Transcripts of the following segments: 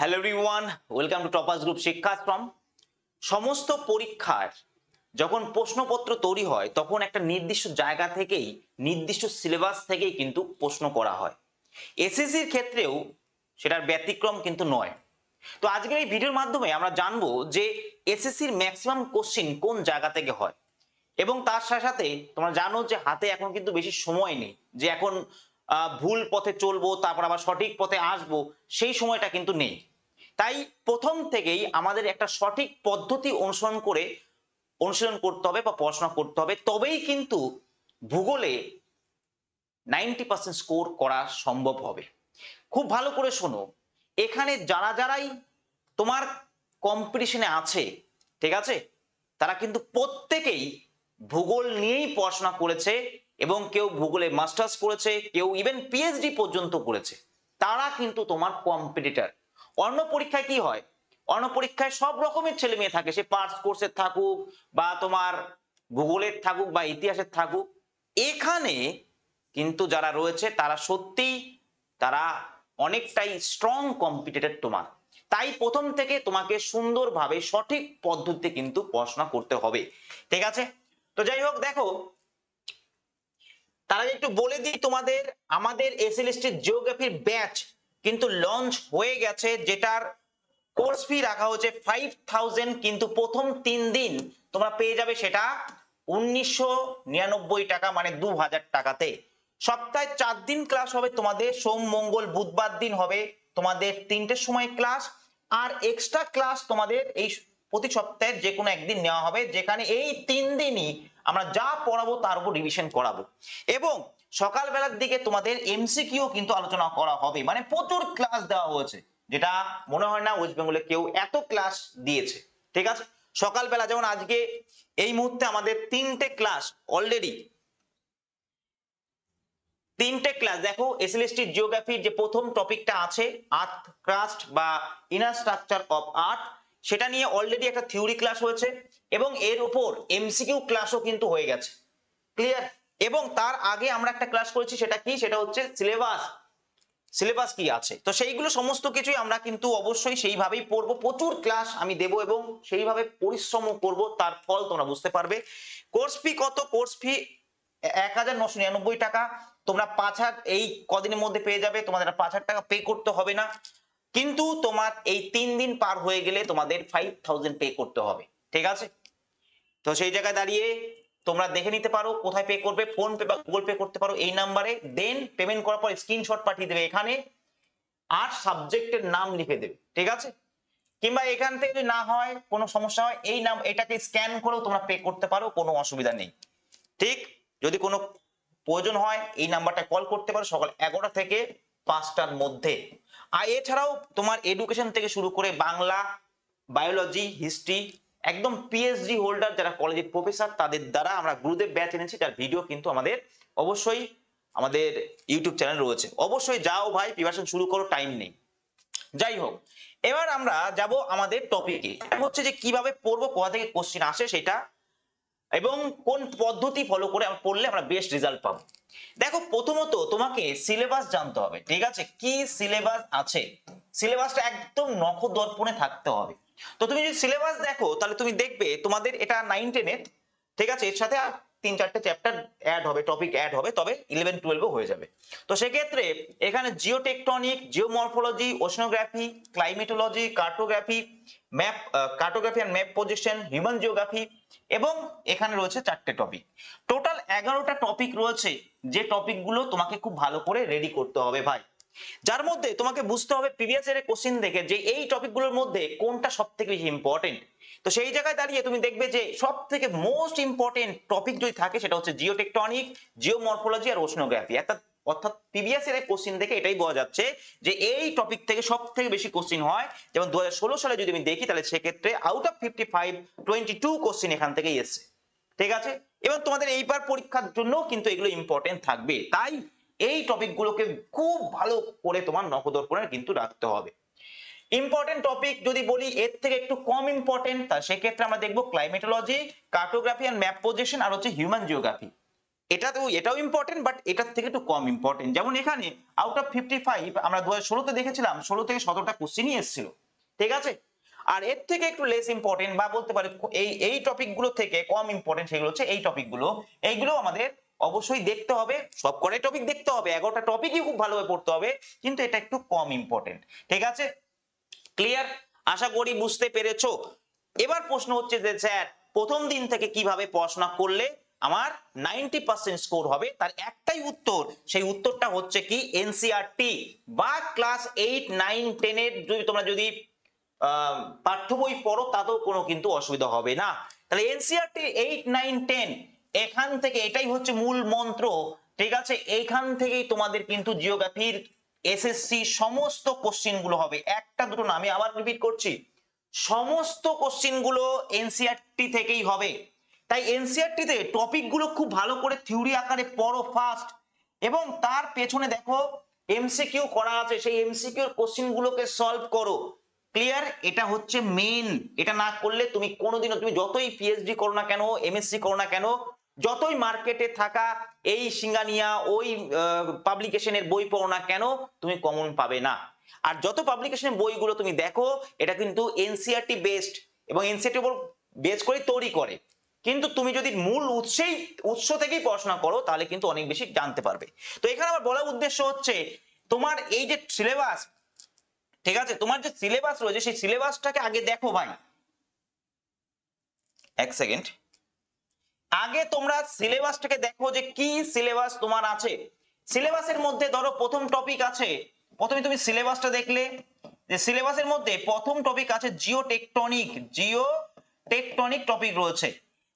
Hello everyone welcome to toppers group Shikshashram সমস্ত পরীক্ষার যখন প্রশ্নপত্র তৈরি হয়, তখন একটা নির্দিষ্ট জায়গা থেকেই, নির্দিষ্ট সিলেবাস থেকেই কিন্তু প্রশ্ন করা হয়। এসএসসির ক্ষেত্রেও সেটার ব্যতিক্রম কিন্তু নয়। তো আজকের এই ভিডিওর মাধ্যমে আমরা জানব যে এসএসসির ম্যাক্সিমাম কোশ্চিন কোন জায়গা থেকে হয়? এবং তার সাথে সাথে তোমরা জানো যে হাতে এখন কিন্তু বেশি সময় নেই, যে এখন ভুল পথে চলবো, তারপর আবার সঠিক পথে আসব, সেই সময়টা কিন্তু নেই। তাই প্রথম থেকেই আমাদের একটা সঠিক পদ্ধতি অনুসরণ করে অনুশীলন করতে হবে বা পড়াশোনা করতে হবে। তবেই কিন্তু ভূগোলে নাইনটি পার্সেন্ট স্কোর করা সম্ভব হবে। খুব ভালো করে শোনো, এখানে যারা যারাই তোমার কম্পিটিশনে আছে, ঠিক আছে? তারা কিন্তু প্রত্যেকেই ভূগোল নিয়েই পড়াশোনা করেছে এবং কেউ ভূগোলে মাস্টার্স করেছে, কেউ ইভেন পিএইচডি পর্যন্ত করেছে। তারা কিন্তু তোমার কম্পিটিটার অন্য পরীক্ষায় কি হয়? অন্য পরীক্ষায় সব রকমের ছেলে মেয়ে থাকে। সে পার্টস কোর্সের থাকুক বা তোমার ভূগোলের থাকুক বা ইতিহাসের থাকুক। এখানে কিন্তু যারা রয়েছে, তারা সত্যিই, তারা অনেকটাই স্ট্রং কম্পিটিটর তোমার। তাই প্রথম থেকে তোমাকে সুন্দরভাবে সঠিক পদ্ধতিতে কিন্তু পড়াশোনা করতে হবে। ঠিক আছে? তো যাই হোক, দেখো, তারা একটু বলে দিই তোমাদের, আমাদের এসএলএসটি জিওগ্রাফির ব্যাচ কিন্তু লঞ্চ হয়ে গেছে, যেটার কোর্স ফি রাখা হচ্ছে ফাইভ থাউজেন্ড কিন্তু প্রথম তিন দিন তোমরা পেয়ে যাবে সেটা উনিশশো নিরানব্বই টাকা মানে দু হাজার টাকাতে। সপ্তাহে চার দিন ক্লাস হবে তোমাদের, সোম, মঙ্গল, বুধবার দিন হবে তোমাদের তিনটের সময় ক্লাস আর এক্সট্রা ক্লাস তোমাদের এই প্রতি সপ্তাহের যে কোনো একদিন নেওয়া হবে, যেখানে এই তিন দিনই আমরা যা পড়াবো তার উপর রিভিশন করাবো। এবং সকালবেলার দিকে তোমাদের এমসিকিউ কিন্তু আলোচনা করা হবে। মানে প্রচুর ক্লাস দেওয়া হয়েছে, যেটা মনে হয় না ওয়েস্ট বেঙ্গলে কেউ এত ক্লাস দিয়েছে। ঠিক আছে? সকালবেলা যেমন আজকে এই মুহূর্তে আমাদের তিনটে ক্লাস অলরেডি তিনটে ক্লাস দেখো এসএলএসটি জিওগ্রাফির যে প্রথম টপিকটা আছে আর্থ ক্রাস্ট বা ইনার স্ট্রাকচার অফ আর্থ সেটা নিয়ে অলরেডি একটা থিওরি ক্লাস হয়েছে এবং এর উপর এমসিকিউ ক্লাসও কিন্তু হয়ে গেছে। ক্লিয়ার এবং তার আগে আমরা একটা ক্লাস করেছি, সেটা কি? সেটা হচ্ছে সিলেবাস সিলেবাস কি আছে? তো সেইগুলো সমস্ত কিছুই আমরা কিন্তু অবশ্যই সেইভাবেই পড়ব। প্রচুর ক্লাস আমি দেব এবং সেইভাবে পরিশ্রম করব, তার ফল তোমরা বুঝতে পারবে। কোর্স ফি কত? কোর্স ফি এক টাকা। তোমরা পাঁচ হাজার এই কদিনের মধ্যে পেয়ে যাবে। তোমাদের পাঁচ হাজার টাকা পে করতে হবে না। কিন্তু তোমার এই তিন দিন পার হয়ে গেলে তোমাদের ফাইভ পে করতে হবে। ঠিক আছে? তো সেই জায়গায় দাঁড়িয়ে তোমরা দেখে নিতে পারো, কোথায় পে করবে ফোন পে বা গুগল পে করতে পারো এই নাম্বারে দেন পেমেন্ট করার পর স্ক্রিনশট পাঠিয়ে দেবে। এখানে আর সাবজেক্টের নাম লিখে দেবে, ঠিক আছে? কিংবা এখান থেকে যদি না হয়, কোনো সমস্যা হয়, এই নাম, এটাকে স্ক্যান করেও তোমরা পে করতে পারো, কোনো অসুবিধা নেই। ঠিক? যদি কোনো প্রয়োজন হয়, এই নাম্বারটা কল করতে পারো সকাল এগারোটা থেকে পাঁচটার মধ্যে। আর এছাড়াও তোমার এডুকেশন থেকে শুরু করে বাংলা বায়োলজি হিস্ট্রি একদম পিএইচডি হোল্ডার যারা কলেজের প্রফেসর তাদের দ্বারা আমরা গুরুদেব ব্যাচ এনেছি তার ভিডিও কিন্তু আমাদের অবশ্যই আমাদের ইউটিউব চ্যানেল রয়েছে। অবশ্যই যাও ভাই প্রিপারেশন শুরু করো টাইম নেই। যাই হোক, এবার আমরা যাব আমাদের টপিকে হচ্ছে যে কীভাবে পড়ব, কোথা থেকে কোশ্চেন আসে সেটা, এবং কোন পদ্ধতি ফলো করে আমরা পড়লে আমরা বেস্ট রেজাল্ট পাবো। দেখো, প্রথমত তোমাকে সিলেবাস জানতে হবে, ঠিক আছে? কি সিলেবাস আছে? সিলেবাসটা একদম নখ দর্পণে থাকতে হবে। তো তুমি যদি সিলেবাস দেখো, তাহলে তুমি দেখবে তোমাদের এটা নাইন টেনের ঠিক আছে? এর সাথে তিন, চারটে চ্যাপ্টার অ্যাড হবে টপিক অ্যাড হবে, তবে ইলেভেন টুয়েলভও হয়ে যাবে। তো সেক্ষেত্রে এখানে geotectonic geomorphology oceanography climatology cartography map cartography and map position human geography এবং এখানে রয়েছে চারটে টপিক টোটাল এগারোটা টপিক রয়েছে, যে টপিকগুলো তোমাকে খুব ভালো করে রেডি করতে হবে ভাই। যার মধ্যে তোমাকে বুঝতে হবে প্রিভিয়াস ইয়ারের কোশ্চেন দেখে যে এই টপিকগুলোর মধ্যে কোনটা সব থেকে বেশি ইম্পর্টেন্ট তো সেই জায়গায় দাঁড়িয়ে তুমি দেখবে যে সব থেকে মোস্ট ইম্পর্টেন্ট টপিক যদি থাকে সেটা হচ্ছে জিওটেকটনিক জিওমরফোলজি আর ওশনোগ্রাফি একটা অর্থাৎ প্রিভিয়াস ইয়ারের কোশ্চেন দেখে এটাই বোঝা যাচ্ছে যে এই টপিক থেকে সব থেকে বেশি কোশ্চেন হয়। যেমন দু হাজার ষোলো সালে যদি আমি দেখি তাহলে সেক্ষেত্রে out of fifty five twenty two question এখান থেকেই এসছে। ঠিক আছে? এবং তোমাদের এইবার পরীক্ষার জন্য কিন্তু এগুলো ইম্পর্টেন্ট থাকবে। তাই এই টপিকগুলোকে খুব ভালো করে তোমার নখদর্পণে কিন্তু রাখতে হবে। ইম্পর্টেন্ট টপিক যদি বলি, এর থেকে একটু কম ইম্পর্টেন্ট তা সেক্ষেত্রে আমরা দেখব climatology cartography and map position আর হচ্ছে হিউম্যান জিওগ্রাফি এটা তো এটাও ইম্পর্টেন্ট বাট এটার থেকে একটু কম ইম্পর্টেন্ট যেমন এখানে আউট অফ ফিফটি ফাইভ আমরা দু হাজার দেখেছিলাম, ষোলো থেকে সতেরোটা কোশ্চেনই এসেছিল। ঠিক আছে? আর এর থেকে একটু লেস ইম্পর্টেন্ট বা বলতে পারি, এই এই টপিকগুলো থেকে কম ইম্পর্টেন্ট সেগুলো হচ্ছে এই টপিকগুলো এইগুলো আমাদের অবশ্যই দেখতে হবে, সব কটাই টপিক দেখতে হবে, এগারোটা টপিকই খুব ভালোভাবে পড়তে হবে, কিন্তু এটা একটু কম ইম্পর্টেন্ট ঠিক আছে? ক্লিয়ার আশা করি বুঝতে পেরেছ। এবার প্রশ্ন হচ্ছে যে, স্যার, প্রথম দিন থেকে কীভাবে পড়াশোনা করলে আমার নাইনটি পার্সেন্ট স্কোর হবে? তার একটাই উত্তর, সেই উত্তরটা হচ্ছে কি এনসিআরটি বা ক্লাস এইট নাইন টেনের যদি তোমরা যদি পাঠ্য বই পড়ো, তাতেও কোনো কিন্তু অসুবিধা হবে না। তাহলে এনসিআরটি এইট নাইন টেন এখান থেকে এটাই হচ্ছে মূল মন্ত্র, ঠিক আছে? এইখান থেকেই তোমাদের কিন্তু জিওগ্রাফির এসএসসি সমস্ত কোশ্চিনগুলো হবে। একটা দুটো না, আমি আবার রিপিট করছি। সমস্ত কোশ্চিনগুলো এনসিআরটি থেকেই হবে। তাই এনসিআরটি তে টপিকগুলো খুব ভালো করে থিওরি আকারে পড়ো ফার্স্ট এবং তার পেছনে দেখো এমসিকিউ করা আছে, সেই এমসিকিউ কোশ্চিন গুলোকে সলভ করো। ক্লিয়ার এটা হচ্ছে মেন এটা না করলে তুমি কোনোদিনও, তুমি যতই পিএইচডি করো না কেন এমএসসি করো না কেন যতই মার্কেটে থাকা এই সিঙ্গানিয়া, ওই পাবলিকেশনের বই পড়ো না কেন, তুমি কমন পাবে না। আর যত পাবলিকেশনের বইগুলো তুমি দেখো, এটা কিন্তু এনসিআরটি বেসড এবং এনসিআরটি উপর বেস করে তৈরি করে। কিন্তু তুমি যদি মূল উৎসেই, উৎস থেকেই পড়াশোনা করো, তাহলে কিন্তু অনেক বেশি জানতে পারবে। তো এখানে আমার বলার উদ্দেশ্য হচ্ছে, তোমার এই যে সিলেবাস ঠিক আছে? তোমার যে সিলেবাস রয়েছে, সেই সিলেবাসটাকে আগে দেখো ভাই। এক সেকেন্ড আগে তোমরা সিলেবাসটাকে দেখো যে কি সিলেবাস তোমার আছে। সিলেবাসের মধ্যে ধরো প্রথম টপিক আছে। প্রথমে তুমি সিলেবাসটা দেখলে। যে সিলেবাসের মধ্যে প্রথম টপিক আছে geo tectonic geo tectonic topic রয়েছে।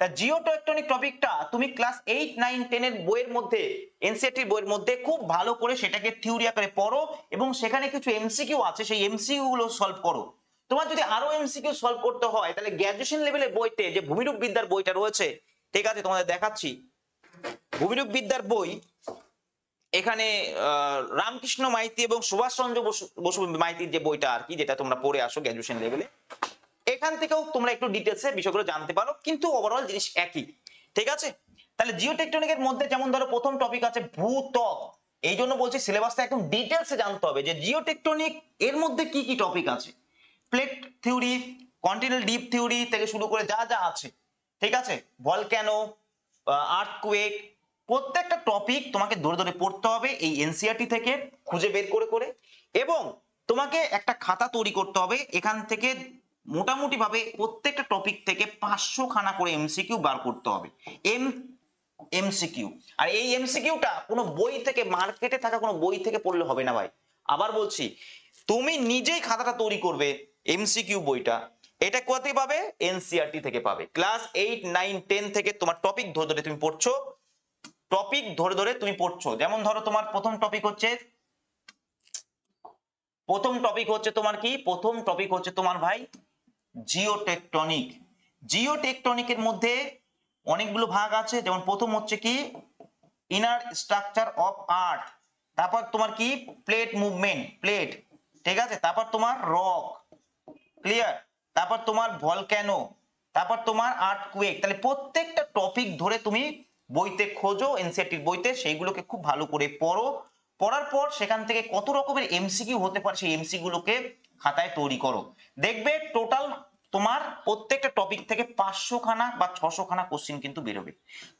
তা জিও টেকটনিক টপিকটা তুমি ক্লাস এইট নাইন টেন এর বইয়ের মধ্যে এনসিআরটির বইয়ের মধ্যে খুব ভালো করে সেটাকে থিওরি আকারে পড়ো এবং সেখানে কিছু এমসিকিউ আছে, সেই এমসিকিউ গুলো সলভ করো। তোমার যদি আরও এমসিকিউ সলভ করতে হয়, তাহলে গ্র্যাজুয়েশন লেভেলের বইতে যে ভূমিরূপ বিদ্যার বইটা রয়েছে ঠিক আছে, তোমাদের দেখাচ্ছি। ভূমিরূপ বিদ্যার বই, এখানে রামকৃষ্ণ মাইতি এবং সুভাষচন্দ্র বসু মাইতির যে বইটা আর কি, যেটা তোমরা পড়ে আসো গ্র্যাজুয়েশন লেভেলে এখান থেকেও তোমরা একটু ডিটেলসে বিষয়গুলো জানতে পারো, কিন্তু ওভারঅল জিনিস একই। ঠিক আছে? তাহলে জিওটেকটনিকের মধ্যে যেমন ধরো প্রথম টপিক আছে ভূত্বক, এই জন্য বলছি সিলেবাসটা একদম ডিটেলসে জানতে হবে যে জিওটেকটনিক এর মধ্যে কি কি টপিক আছে। Plate theory continental drift theory থেকে শুরু করে যা যা আছে। ঠিক আছে? ভলক্যানো আর্থকুয়েক প্রত্যেকটা টপিক তোমাকে ধরে ধরে পড়তে হবে এই এনসিআরটি থেকে খুঁজে বের করে করে। এবং তোমাকে একটা খাতা তৈরি করতে হবে এখান থেকে মোটামুটি ভাবে প্রত্যেকটা টপিক থেকে পাঁচশো খানা করে এমসিকিউ বার করতে হবে। M, MCQ. আর এই এমসিকিউটা কোনো বই থেকে মার্কেটে থাকা কোনো বই থেকে পড়লে হবে না ভাই। আবার বলছি, তুমি নিজেই খাতাটা তৈরি করবে এমসিকিউ বইটা। এটা কোথা থেকে পাবে এনসিআরটি থেকে পাবে। ক্লাস এইট নাইন টেন থেকে তোমার টপিক ধরে ধরে তুমি পড়ছো। টপিক ধরে ধরে তুমি পড়ছো। যেমন ধরো তোমার প্রথম টপিক হচ্ছে, প্রথম টপিক হচ্ছে তোমার কি? প্রথম টপিক হচ্ছে তোমার ভাই জিওটেকটনিক জিওটেকটনিকের মধ্যে অনেকগুলো ভাগ আছে। যেমন প্রথম হচ্ছে কি? ইনার স্ট্রাকচার অফ আর্থ তারপর তোমার কি? প্লেট মুভমেন্ট প্লেট ঠিক আছে? তারপর তোমার রক ক্লিয়ার তারপর তোমার ভলক্যানো তারপর তোমার আর্ট কুয়েক তাহলে প্রত্যেকটা টপিক ধরে তুমি বইতে খোঁজো এনসিআরটির বইতে, সেইগুলোকে খুব ভালো করে পড়ো। পড়ার পর সেখান থেকে কত রকমের এমসিকিউ হতে পারে, সেই এমসি গুলোকে খাতায় তৈরি করো। দেখবে টোটাল তোমার প্রত্যেকটা টপিক থেকে পাঁচশো খানা বা ছশো খানা কোশ্চিন কিন্তু বেরোবে।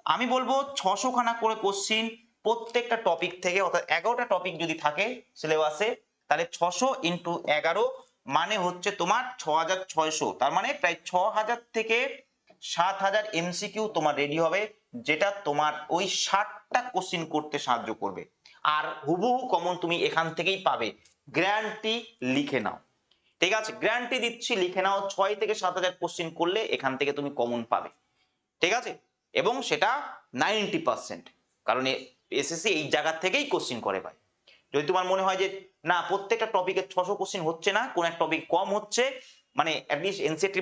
আমি বলব ছশো খানা করে কোশ্চিন প্রত্যেকটা টপিক থেকে, অর্থাৎ এগারোটা টপিক যদি থাকে সিলেবাসে তাহলে ছশো ইন্টু এগারো মানে হচ্ছে তোমার ছ হাজার ছয়শো। তার মানে প্রায় ছ হাজার থেকে সাত হাজার এমসিকিউ তোমার রেডি হবে, যেটা তোমার ওই ষাটটা কোশ্চিন করতে সাহায্য করবে। আর হুবহু কমন তুমি এখান থেকেই পাবে। গ্যারান্টি লিখে নাও। ঠিক আছে? গ্যারান্টি দিচ্ছি, লিখে নাও। ছয় থেকে সাত হাজার কোশ্চিন করলে এখান থেকে তুমি কমন পাবে। ঠিক আছে? এবং সেটা নাইনটি পার্সেন্ট। কারণ এসএসসি এই জায়গা থেকেই কোশ্চিন করে ভাই। যদি তোমার মনে হয় যে না, প্রত্যেকটা টপিকে ছশো কোশ্চিন হচ্ছে না, কোন এক টপিক কম হচ্ছে মানে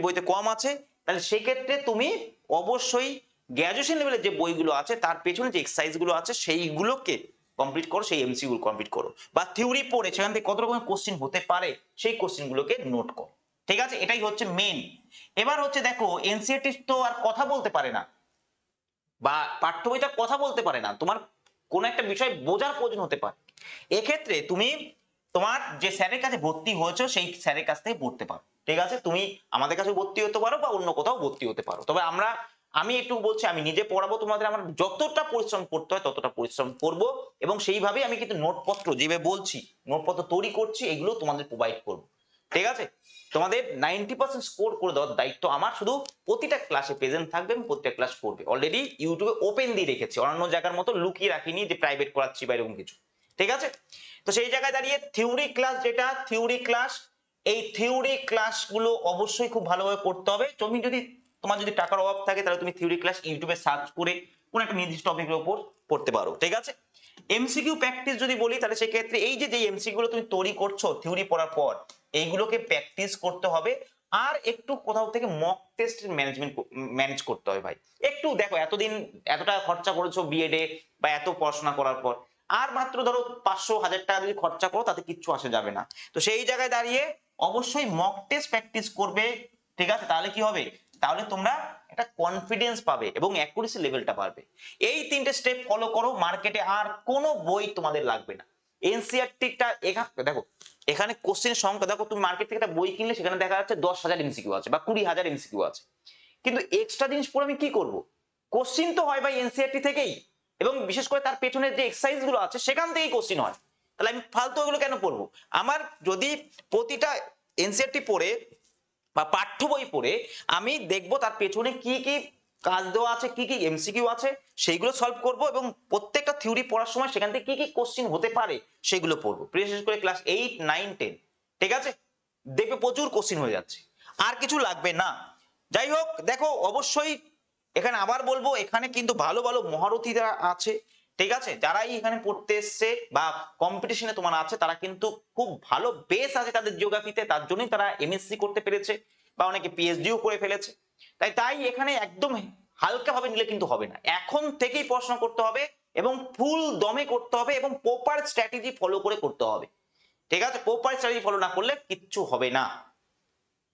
বইতে কম আছে। তাহলে সেক্ষেত্রে তুমি অবশ্যই গ্র্যাজুয়েশন লেভেলের যে বইগুলো আছে, তার পেছনে যে এক্সারসাইজগুলো আছে, সেইগুলোকে কমপ্লিট করো, সেই এমসি গুলো কমপ্লিট করো। বা থিওরি পড়ে, সেখান থেকে কত রকমের কোশ্চিন হতে পারে, সেই কোশ্চিন গুলোকে নোট করো। ঠিক আছে? এটাই হচ্ছে মেন এবার হচ্ছে দেখো এনসিআরটি তো আর কথা বলতে পারে না। বা পাঠ্য বইটার কথা বলতে পারে না। তোমার কোন একটা বিষয় বোঝার প্রয়োজন হতে পারে। এক্ষেত্রে তুমি তোমার যে স্যারের কাছে ভর্তি হয়েছো, সেই স্যারের কাছ থেকে পড়তে পারো। ঠিক আছে? তুমি আমাদের কাছে ভর্তি হতে পারো বা অন্য কোথাও ভর্তি হতে পারো। তবে আমরা, আমি একটু বলছি, আমি নিজে পড়াবো, তোমাদের আমার যতটা পরিশ্রম করতে হয়, ততটা পরিশ্রম করব। এবং সেইভাবেই আমি কিন্তু নোটপত্র যেভাবে বলছি, নোটপত্র তৈরি করছি, এগুলো তোমাদের প্রোভাইড করব। ঠিক আছে? তোমাদের নাইনটি পার্সেন্ট স্কোর করে দেওয়ার দায়িত্ব আমার। শুধু প্রতিটা ক্লাসে প্রেজেন্ট থাকবে এবং প্রতিটা ক্লাস করবে অলরেডি ইউটিউবে ওপেন দিয়ে রেখেছি। অন্যান্য জায়গার মতো লুকিয়ে রাখিনি যে প্রাইভেট করাচ্ছি বা এরকম কিছু। ঠিক আছে? তো সেই জায়গায় দাঁড়িয়ে থিওরি ক্লাস যেটা থিওরি ক্লাস এই থিওরি ক্লাসগুলো অবশ্যই খুব ভালোভাবে করতে হবে। তুমি যদি, তোমার যদি টাকার অভাব থাকে, তাহলে তুমি থিওরি ক্লাস ইউটিউবে সার্চ করে কোন একটা নির্দিষ্ট টপিকের উপর পড়তে পারো, ঠিক আছে? এমসিকিউ প্র্যাকটিস যদি বলি, তাহলে সেক্ষেত্রে এই যে যে এমসিকিউ গুলো তুমি তৈরি করছ থিওরি পড়ার পর, এইগুলোকে প্র্যাকটিস করতে হবে। আর একটু কোথাও থেকে মক টেস্ট ম্যানেজমেন্ট ম্যানেজ করতে হবে ভাই। একটু দেখো, এতদিন এতটা খরচা করেছ বিএডে বা এত পড়াশোনা করার পর আর মাত্র ধরো পাঁচশো, হাজার টাকা যদি খরচা করো, তাতে কিচ্ছু আসে যাবে না। তো সেই জায়গায় দাঁড়িয়ে অবশ্যই মক টেস্ট প্র্যাকটিস করবে, ঠিক আছে? তাহলে কি হবে? তাহলে তোমরা একটা কনফিডেন্স পাবে এবং অ্যাকুরেসি লেভেলটা বাড়বে। এই তিনটে স্টেপ ফলো করো মার্কেটে আর কোনো বই তোমাদের লাগবে না। এনসিআরটিটা এখানে দেখো, এখানে কোশ্চেন সংখ্যা, দেখো, তুমি মার্কেট থেকে একটা বই কিনলে, সেখানে দেখা যাচ্ছে দশ হাজার এমসিকিউ আছে বা কুড়ি হাজার এমসিকিউ আছে। কিন্তু এক্সট্রা জিনিস পড়ে আমি কি করব? কোশ্চিন তো হয় ভাই এনসিআরটি থেকেই। এবং বিশেষ করে তার পেছনের যে এক্সারসাইজগুলো আছে, সেখান থেকেই কোশ্চিন হয়। তাহলে আমি ফালতু ওগুলো কেন পড়ব? আমার যদি প্রতিটা এনসিআরটি পড়ে বা পাঠ্য বই পড়ে, আমি দেখব তার পেছনে কি কি কাজ দেওয়া আছে, কি কি এমসিকিউ আছে, সেইগুলো সলভ করব এবং প্রত্যেকটা থিওরি পড়ার সময় সেখান থেকে কি কি কোশ্চিন হতে পারে, সেগুলো পড়ব। বিশেষ করে ক্লাস এইট নাইন টেন ঠিক আছে? দেখবে প্রচুর কোশ্চিন হয়ে যাচ্ছে। আর কিছু লাগবে না। যাই হোক, দেখো, অবশ্যই এখানে আবার বলব, এখানে কিন্তু ভালো ভালো মহারথীরা আছে, ঠিক আছে? যারাই এখানে পড়তে এসছে বা কম্পিটিশনে তোমার আছে, তারা কিন্তু খুব ভালো বেস আছে তাদের জিওগ্রাফিতে তার জন্যই তারা এমএসসি করতে পেরেছে বা অনেকে পিএইচডিও করে ফেলেছে। তাই তাই এখানে একদম হালকা ভাবে নিলে কিন্তু হবে না। এখন থেকেই পড়াশোনা করতে হবে এবং ফুল দমে করতে হবে এবং প্রপার স্ট্র্যাটেজি ফলো করে করতে হবে। ঠিক আছে? প্রপার স্ট্র্যাটেজি ফলো না করলে কিচ্ছু হবে না।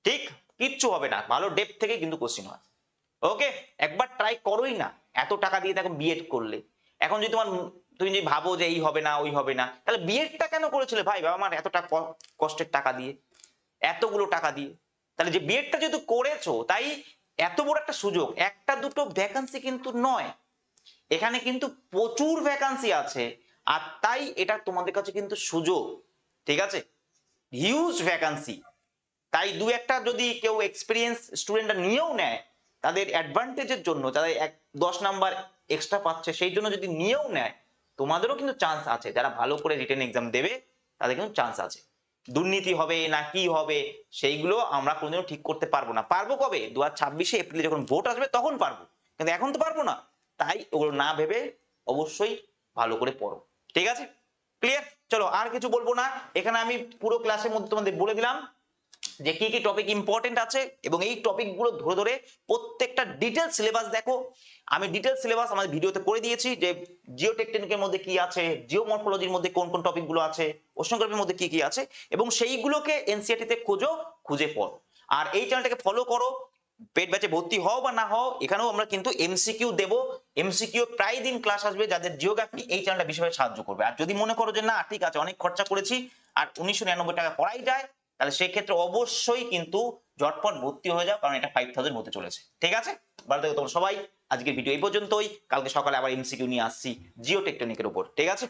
ঠিক? কিচ্ছু হবে না। ভালো ডেপ থেকে কিন্তু কোশ্চিন হয়। ওকে একবার ট্রাই করোই না। এত টাকা দিয়ে দেখো বিএড করলে। এখন যদি তোমার তুমি যদি ভাবো যে এই হবে না, ওই হবে না, তাহলে বিএডটা কেন করেছিলে? ভাই, বাবা, আমার এতটা ক- কষ্টের টাকা দিয়ে, এতগুলো টাকা দিয়ে। তাহলে যে বিএডটা যেহেতু করেছ, তাই এত বড় একটা সুযোগ। একটা দুটো ভ্যাকান্সি কিন্তু নয়। এখানে কিন্তু প্রচুর ভ্যাকান্সি আছে, আর তাই এটা তোমাদের কাছে কিন্তু সুযোগ। ঠিক আছে? হিউজ ভ্যাকান্সি তাই দু একটা যদি কেউ এক্সপিরিয়েন্স স্টুডেন্টরা নিয়েও নেয় তাদের অ্যাডভান্টেজের জন্য তাদের এক, দশ নাম্বার এক্সট্রা পাচ্ছে, সেই জন্য যদি নিয়েও নেয়, তোমাদেরও কিন্তু চান্স আছে। যারা ভালো করে রিটেন এক্সাম দেবে, তাদের কিন্তু চান্স আছে। দুর্নীতি হবে না কি হবে, সেইগুলো আমরা কোনোদিনও ঠিক করতে পারব না। পারব কবে? দু হাজার এপ্রিলে যখন ভোট আসবে, তখন পারব। কিন্তু এখন তো পারব না। তাই ওগুলো না ভেবে অবশ্যই ভালো করে পড়ো। ঠিক আছে? ক্লিয়ার চলো, আর কিছু বলব না। এখানে আমি পুরো ক্লাসের মধ্যে তোমাদের বলে দিলাম। যে কি কি টপিক ইম্পর্টেন্ট আছে এবং এই টপিকগুলো ধরে ধরে প্রত্যেকটা ডিটেল সিলেবাস দেখো। আমি ডিটেল সিলেবাস আমাদের ভিডিওতে করে দিয়েছি যে জিও টেকনিকের মধ্যে কি আছে জিও মর্ফোলজির মধ্যে কোন কোন টপিকগুলো আছে ওশনোগ্রাফির মধ্যে কি কি আছে এবং সেইগুলোকে এনসিআরটি তে খোঁজো, খুঁজে পড়ো। আর এই চ্যানেলটাকে ফলো করো পেড ব্যাচে ভর্তি হও বা না হও, এখানেও আমরা কিন্তু এমসিকিউ দেব। এমসিকিউ প্রায় দিন ক্লাস আসবে যাদের জিওগ্রাফি এই চ্যানেলটা বিশেষভাবে সাহায্য করবে। আর যদি মনে করো যে না, ঠিক আছে, অনেক খরচা করেছি, আর উনিশশো নিরানব্বই টাকা পড়াই যায় তাহলে সেক্ষেত্রে অবশ্যই কিন্তু ঝটপট ভর্তি হয়ে যাও, কারণ এটা ফাইভ থাউজেন্ড হতে চলেছে। ঠিক আছে? ভালো থেকো তোমরা সবাই। আজকের ভিডিও এই পর্যন্তই। কালকে সকালে আবার এমসিকিউ নিয়ে আসছি জিও টেকটনিকের উপর। ঠিক আছে?